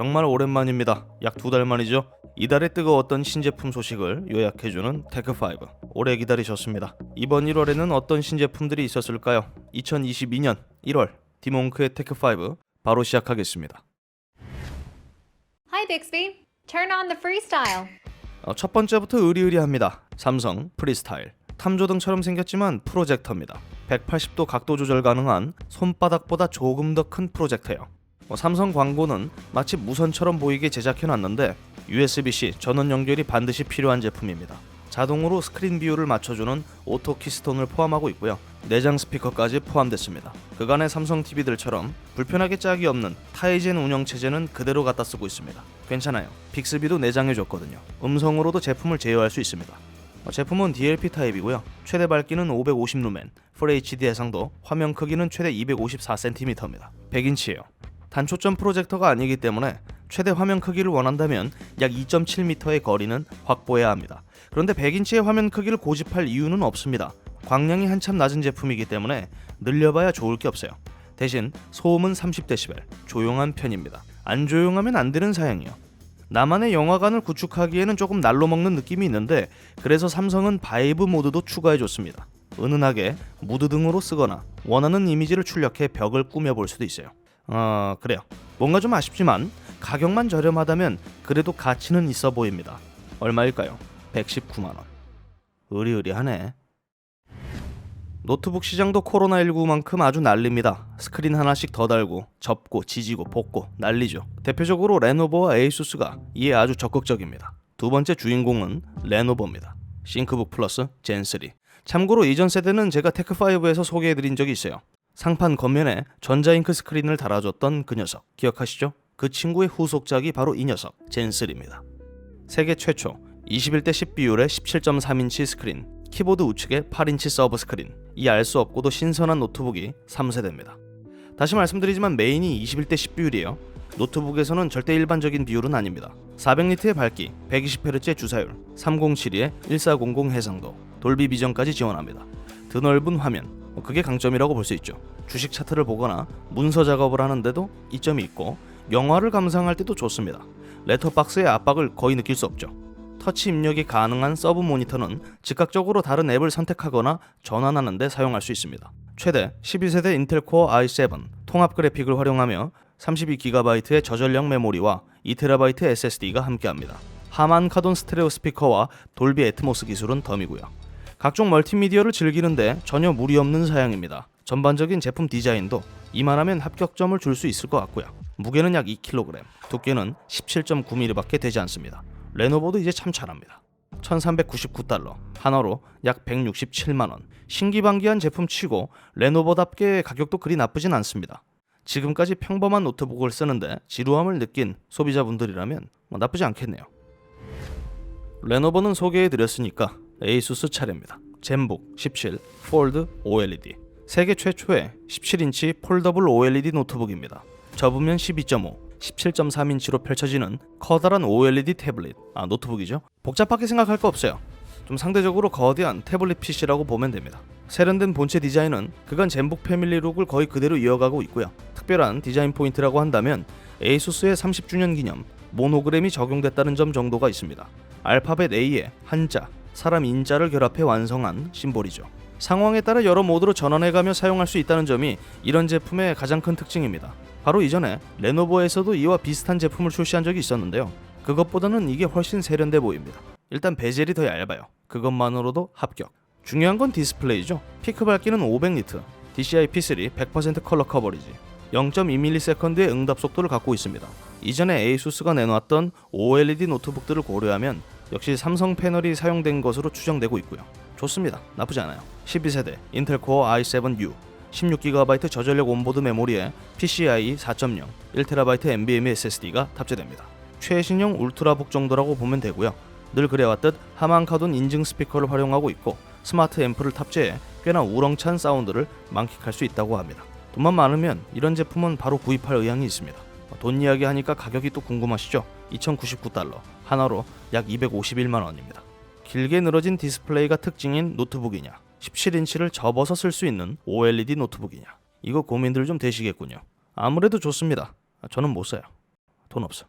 정말 오랜만입니다. 약 두 달 만이죠. 이달에 뜨거웠던 신제품 소식을 요약해주는 테크5. 오래 기다리셨습니다. 이번 1월에는 어떤 신제품들이 있었을까요? 2022년 1월 디몽크의 테크5 바로 시작하겠습니다. Hi, Bixby. Turn on the freestyle. 어, 첫 번째부터 의리의리합니다. 삼성 프리스타일. 탐조등처럼 생겼지만 프로젝터입니다. 180도 각도 조절 가능한 손바닥보다 조금 더 큰 프로젝터예요. 어, 삼성 광고는 마치 무선처럼 보이게 제작해놨는데 USB-C 전원 연결이 반드시 필요한 제품입니다. 자동으로 스크린 비율을 맞춰주는 오토 키스톤을 포함하고 있고요. 내장 스피커까지 포함됐습니다. 그간의 삼성 TV들처럼 불편하게 짝이 없는 타이젠 운영 체제는 그대로 갖다 쓰고 있습니다. 괜찮아요. 빅스비도 내장해줬거든요. 음성으로도 제품을 제어할 수 있습니다. 어, 제품은 DLP 타입이고요. 최대 밝기는 550루멘, FHD 해상도, 화면 크기는 최대 254cm입니다. 100인치예요. 단초점 프로젝터가 아니기 때문에 최대 화면 크기를 원한다면 약 2.7m의 거리는 확보해야 합니다. 그런데 100인치의 화면 크기를 고집할 이유는 없습니다. 광량이 한참 낮은 제품이기 때문에 늘려봐야 좋을 게 없어요. 대신 소음은 30dB, 조용한 편입니다. 안 조용하면 안 되는 사양이요. 나만의 영화관을 구축하기에는 조금 날로 먹는 느낌이 있는데 그래서 삼성은 바이브 모드도 추가해줬습니다. 은은하게 무드 등으로 쓰거나 원하는 이미지를 출력해 벽을 꾸며볼 수도 있어요. 어 그래요. 뭔가 좀 아쉽지만 가격만 저렴하다면 그래도 가치는 있어 보입니다. 얼마일까요? 119만 원. 의리의리하네. 노트북 시장도 코로나19만큼 아주 난립니다. 스크린 하나씩 더 달고 접고 지지고 볶고 난리죠. 대표적으로 레노버와 에이수스가 이에 아주 적극적입니다. 두 번째 주인공은 레노버입니다. 싱크북 플러스 젠3. 참고로 이전 세대는 제가 테크5에서 소개해드린 적이 있어요. 상판 겉면에 전자잉크 스크린을 달아줬던 그 녀석 기억하시죠? 그 친구의 후속작이 바로 이 녀석 젠3입니다. 세계 최초 21대 10 비율의 17.3인치 스크린, 키보드 우측에 8인치 서브 스크린, 이 알 수 없고도 신선한 노트북이 3세대입니다. 다시 말씀드리지만 메인이 21대 10 비율이에요. 노트북에서는 절대 일반적인 비율은 아닙니다. 400니트의 밝기, 120Hz의 주사율, 3072에 1400 해상도, 돌비 비전까지 지원합니다. 드넓은 화면, 뭐 그게 강점이라고 볼 수 있죠. 주식 차트를 보거나 문서 작업을 하는데도 이점이 있고 영화를 감상할 때도 좋습니다. 레터박스의 압박을 거의 느낄 수 없죠. 터치 입력이 가능한 서브 모니터는 즉각적으로 다른 앱을 선택하거나 전환하는 데 사용할 수 있습니다. 최대 12세대 인텔 코어 i7 통합 그래픽을 활용하며 32GB의 저전력 메모리와 2TB SSD가 함께합니다. 하만 카돈 스테레오 스피커와 돌비 애트모스 기술은 덤이고요. 각종 멀티미디어를 즐기는데 전혀 무리 없는 사양입니다. 전반적인 제품 디자인도 이만하면 합격점을 줄 수 있을 것 같고요. 무게는 약 2kg, 두께는 17.9mm밖에 되지 않습니다. 레노버도 이제 참 잘합니다. 1399달러, 하나로 약 167만원. 신기반기한 제품 치고 레노버답게 가격도 그리 나쁘진 않습니다. 지금까지 평범한 노트북을 쓰는데 지루함을 느낀 소비자분들이라면 뭐 나쁘지 않겠네요. 레노버는 소개해드렸으니까 에이수스 차례입니다. 젠북 17 폴드 OLED 세계 최초의 17인치 폴더블 OLED 노트북입니다. 접으면 12.5, 17.3인치로 펼쳐지는 커다란 OLED 태블릿, 아 노트북이죠. 복잡하게 생각할 거 없어요. 좀 상대적으로 거대한 태블릿 PC라고 보면 됩니다. 세련된 본체 디자인은 그간 젠북 패밀리 룩을 거의 그대로 이어가고 있고요. 특별한 디자인 포인트라고 한다면 에이수스의 30주년 기념 모노그램이 적용됐다는 점 정도가 있습니다. 알파벳 A에 한자, 사람 인자를 결합해 완성한 심볼이죠. 상황에 따라 여러 모드로 전환해가며 사용할 수 있다는 점이 이런 제품의 가장 큰 특징입니다. 바로 이전에 레노버에서도 이와 비슷한 제품을 출시한 적이 있었는데요. 그것보다는 이게 훨씬 세련돼 보입니다. 일단 베젤이 더 얇아요. 그것만으로도 합격. 중요한 건 디스플레이죠. 피크 밝기는 500니트, DCI P3 100% 컬러 커버리지, 0.2ms의 응답 속도를 갖고 있습니다. 이전에 에이수스가 내놓았던 OLED 노트북들을 고려하면 역시 삼성 패널이 사용된 것으로 추정되고 있고요. 좋습니다. 나쁘지 않아요. 12세대 인텔 코어 i7U 16GB 저전력 온보드 메모리에 PCIe 4.0, 1TB NVMe SSD가 탑재됩니다. 최신형 울트라북 정도라고 보면 되고요. 늘 그래왔듯 하만카돈 인증 스피커를 활용하고 있고 스마트 앰프를 탑재해 꽤나 우렁찬 사운드를 만끽할 수 있다고 합니다. 돈만 많으면 이런 제품은 바로 구입할 의향이 있습니다. 돈 이야기 하니까 가격이 또 궁금하시죠? 2,099달러 하나로 약 251만 원입니다. 길게 늘어진 디스플레이가 특징인 노트북이냐 17인치를 접어서 쓸 수 있는 OLED 노트북이냐 이거 고민들 좀 되시겠군요. 아무래도 좋습니다. 저는 못 사요. 돈 없어.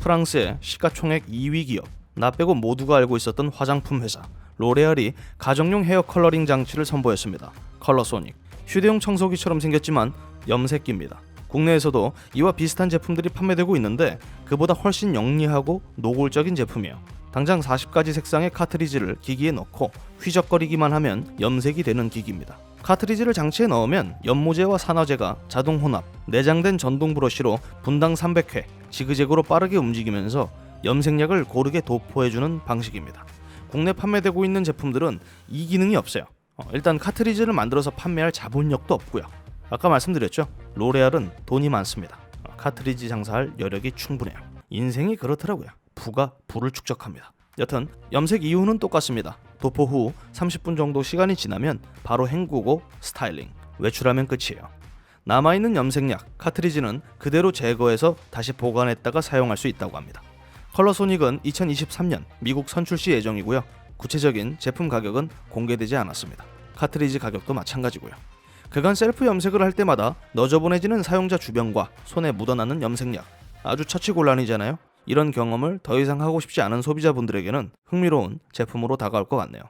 프랑스의 시가총액 2위 기업 나 빼고 모두가 알고 있었던 화장품 회사 로레알이 가정용 헤어 컬러링 장치를 선보였습니다. 컬러소닉 휴대용 청소기처럼 생겼지만 염색기입니다. 국내에서도 이와 비슷한 제품들이 판매되고 있는데 그보다 훨씬 영리하고 노골적인 제품이에요. 당장 40가지 색상의 카트리지를 기기에 넣고 휘적거리기만 하면 염색이 되는 기기입니다. 카트리지를 장치에 넣으면 연모제와 산화제가 자동 혼합, 내장된 전동 브러쉬로 분당 300회 지그재그로 빠르게 움직이면서 염색약을 고르게 도포해주는 방식입니다. 국내 판매되고 있는 제품들은 이 기능이 없어요. 어, 일단 카트리지를 만들어서 판매할 자본력도 없고요. 아까 말씀드렸죠. 로레알은 돈이 많습니다. 어, 카트리지 장사할 여력이 충분해요. 인생이 그렇더라고요. 부가 부를 축적합니다. 여튼 염색 이유는 똑같습니다. 도포 후 30분 정도 시간이 지나면 바로 헹구고 스타일링, 외출하면 끝이에요. 남아있는 염색약, 카트리지는 그대로 제거해서 다시 보관했다가 사용할 수 있다고 합니다. 컬러소닉은 2023년 미국 선출시 예정이고요. 구체적인 제품 가격은 공개되지 않았습니다. 카트리지 가격도 마찬가지고요. 그간 셀프 염색을 할 때마다 너저분해지는 사용자 주변과 손에 묻어나는 염색약 아주 처치곤란이잖아요. 이런 경험을 더 이상 하고 싶지 않은 소비자분들에게는 흥미로운 제품으로 다가올 것 같네요.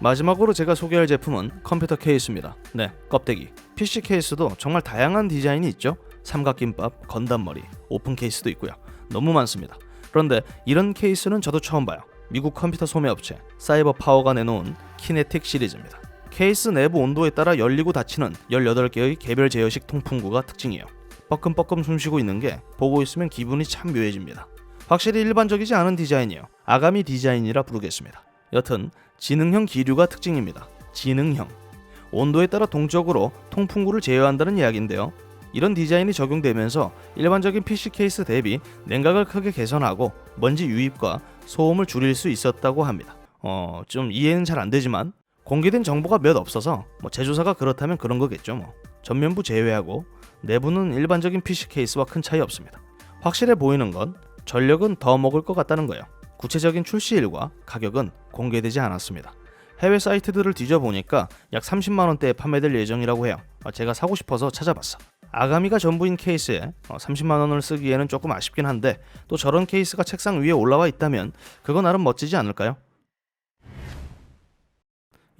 마지막으로 제가 소개할 제품은 컴퓨터 케이스입니다. 네, 껍데기. PC 케이스도 정말 다양한 디자인이 있죠. 삼각김밥, 건담머리, 오픈 케이스도 있고요. 너무 많습니다. 그런데 이런 케이스는 저도 처음 봐요. 미국 컴퓨터 소매 업체 사이버 파워가 내놓은 키네틱 시리즈입니다. 케이스 내부 온도에 따라 열리고 닫히는 18개의 개별 제어식 통풍구가 특징이에요. 뻐끔뻐끔 숨쉬고 있는 게 보고 있으면 기분이 참 묘해집니다. 확실히 일반적이지 않은 디자인이에요. 아가미 디자인이라 부르겠습니다. 여튼 지능형 기류가 특징입니다. 지능형. 온도에 따라 동적으로 통풍구를 제어한다는 이야기인데요. 이런 디자인이 적용되면서 일반적인 PC 케이스 대비 냉각을 크게 개선하고 먼지 유입과 소음을 줄일 수 있었다고 합니다. 어, 좀 이해는 잘 안 되지만 공개된 정보가 몇 없어서 뭐 제조사가 그렇다면 그런 거겠죠 뭐. 전면부 제외하고 내부는 일반적인 PC 케이스와 큰 차이 없습니다. 확실해 보이는 건 전력은 더 먹을 것 같다는 거예요. 구체적인 출시일과 가격은 공개되지 않았습니다. 해외 사이트들을 뒤져보니까 약 30만 원대에 판매될 예정이라고 해요. 아, 제가 사고 싶어서 찾아봤어. 아가미가 전부인 케이스에 30만 원을 쓰기에는 조금 아쉽긴 한데 또 저런 케이스가 책상 위에 올라와 있다면 그거 나름 멋지지 않을까요?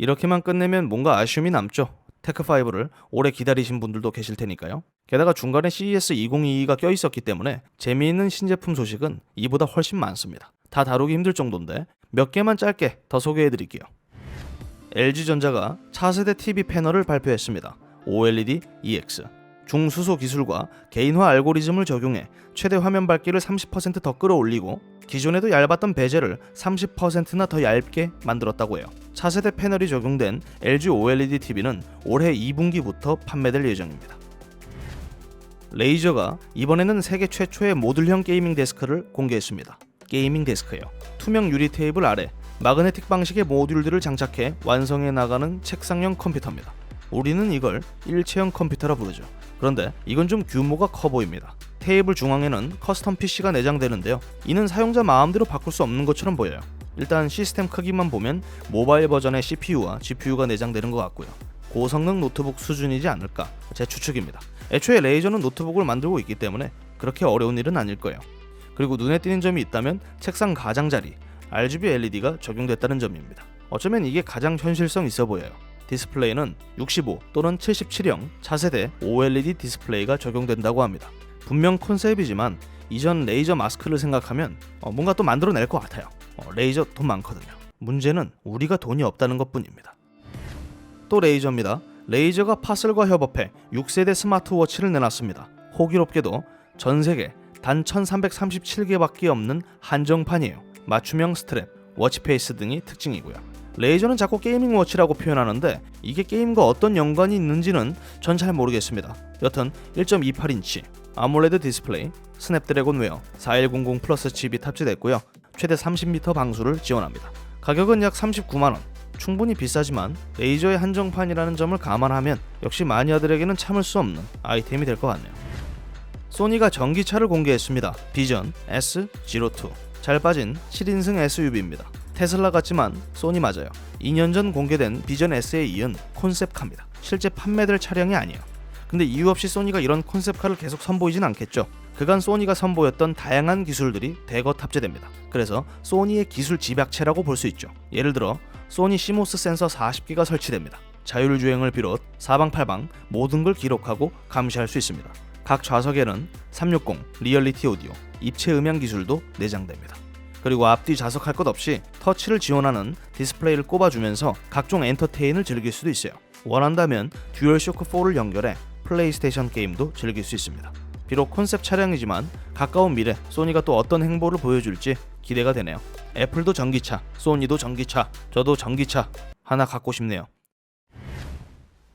이렇게만 끝내면 뭔가 아쉬움이 남죠. 테크5를 오래 기다리신 분들도 계실 테니까요. 게다가 중간에 CES 2022가 껴 있었기 때문에 재미있는 신제품 소식은 이보다 훨씬 많습니다. 다 다루기 힘들 정도인데 몇 개만 짧게 더 소개해 드릴게요. LG전자가 차세대 TV 패널을 발표했습니다. OLED EX 중수소 기술과 개인화 알고리즘을 적용해 최대 화면 밝기를 30%더 끌어올리고 기존에도 얇았던 베젤을 30%나 더 얇게 만들었다고 해요. 차세대 패널이 적용된 LG OLED TV는 올해 2분기부터 판매될 예정입니다. 레이저가 이번에는 세계 최초의 모듈형 게이밍 데스크를 공개했습니다. 게이밍 데스크요. 투명 유리 테이블 아래 마그네틱 방식의 모듈들을 장착해 완성해 나가는 책상형 컴퓨터입니다. 우리는 이걸 일체형 컴퓨터라 부르죠. 그런데 이건 좀 규모가 커 보입니다. 테이블 중앙에는 커스텀 PC가 내장되는데요. 이는 사용자 마음대로 바꿀 수 없는 것처럼 보여요. 일단 시스템 크기만 보면 모바일 버전의 CPU와 GPU가 내장되는 것 같고요. 고성능 노트북 수준이지 않을까 제 추측입니다. 애초에 레이저는 노트북을 만들고 있기 때문에 그렇게 어려운 일은 아닐 거예요. 그리고 눈에 띄는 점이 있다면 책상 가장자리 RGB LED가 적용됐다는 점입니다. 어쩌면 이게 가장 현실성 있어 보여요. 디스플레이는 65 또는 77형 차세대 OLED 디스플레이가 적용된다고 합니다. 분명 컨셉이지만 이전 레이저 마스크를 생각하면 어, 뭔가 또 만들어낼 것 같아요. 어, 레이저 돈 많거든요. 문제는 우리가 돈이 없다는 것 뿐입니다. 또 레이저입니다. 레이저가 파슬과 협업해 6세대 스마트워치를 내놨습니다. 호기롭게도 전 세계 단 1337개밖에 없는 한정판이에요. 맞춤형 스트랩, 워치페이스 등이 특징이고요. 레이저는 자꾸 게이밍 워치라고 표현하는데 이게 게임과 어떤 연관이 있는지는 전 잘 모르겠습니다. 여튼 1.28인치 아몰레드 디스플레이, 스냅드래곤 웨어 4100 플러스 칩이 탑재됐고요. 최대 30m 방수를 지원합니다. 가격은 약 39만 원. 충분히 비싸지만 레이저의 한정판이라는 점을 감안하면 역시 마니아들에게는 참을 수 없는 아이템이 될 것 같네요. 소니가 전기차를 공개했습니다. 비전 S02. 잘 빠진 7인승 SUV입니다. 테슬라 같지만 소니 맞아요. 2년 전 공개된 비전 S에 이은 콘셉트카입니다. 실제 판매될 차량이 아니에요. 근데 이유 없이 소니가 이런 콘셉트카를 계속 선보이진 않겠죠. 그간 소니가 선보였던 다양한 기술들이 대거 탑재됩니다. 그래서 소니의 기술 집약체라고 볼 수 있죠. 예를 들어 소니 시모스 센서 40개가 설치됩니다. 자율주행을 비롯 사방팔방 모든 걸 기록하고 감시할 수 있습니다. 각 좌석에는 360 리얼리티 오디오, 입체 음향 기술도 내장됩니다. 그리고 앞뒤 좌석 할 것 없이 터치를 지원하는 디스플레이를 꼽아주면서 각종 엔터테인을 즐길 수도 있어요. 원한다면 듀얼쇼크 4를 연결해 플레이스테이션 게임도 즐길 수 있습니다. 비록 콘셉트 차량이지만 가까운 미래 소니가 또 어떤 행보를 보여줄지 기대가 되네요. 애플도 전기차, 소니도 전기차, 저도 전기차 하나 갖고 싶네요.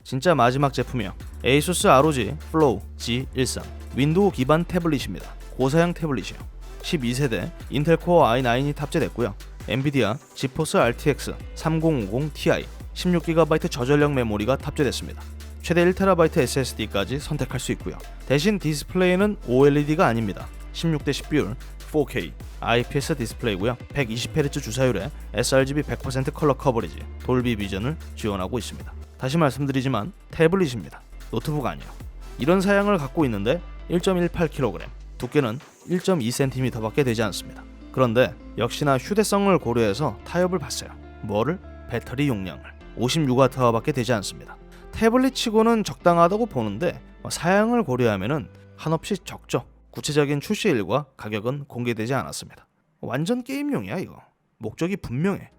진짜 마지막 제품이요. ASUS ROG Flow G13 윈도우 기반 태블릿입니다. 고사양 태블릿이요. 12세대 인텔 코어 i9이 탑재됐고요. 엔비디아 지포스 RTX 3050 Ti 16GB 저전력 메모리가 탑재됐습니다. 최대 1TB SSD까지 선택할 수 있고요. 대신 디스플레이는 OLED가 아닙니다. 16대 10 비율 4K IPS 디스플레이고요. 120Hz 주사율에 sRGB 100% 컬러 커버리지 돌비 비전을 지원하고 있습니다. 다시 말씀드리지만 태블릿입니다. 노트북 아니에요. 이런 사양을 갖고 있는데 1.18kg, 두께는 1.2cm밖에 되지 않습니다. 그런데 역시나 휴대성을 고려해서 타협을 봤어요. 뭐를? 배터리 용량을 56W밖에 되지 않습니다. 태블릿 치고는 적당하다고 보는데 사양을 고려하면은 한없이 적죠. 구체적인 출시일과 가격은 공개되지 않았습니다. 완전 게임용이야 이거. 목적이 분명해.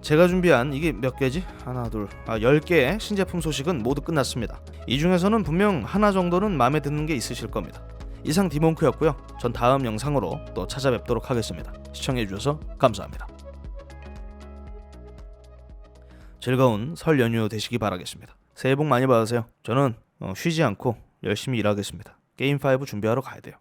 제가 준비한 이게 몇 개지? 하나, 둘, 아 10개의 신제품 소식은 모두 끝났습니다. 이 중에서는 분명 하나 정도는 마음에 드는 게 있으실 겁니다. 이상 디몬크였고요. 전 다음 영상으로 또 찾아뵙도록 하겠습니다. 시청해 주셔서 감사합니다. 즐거운 설 연휴 되시기 바라겠습니다. 새해 복 많이 받으세요. 저는 어, 쉬지 않고 열심히 일하겠습니다. 게임 5 준비하러 가야 돼요.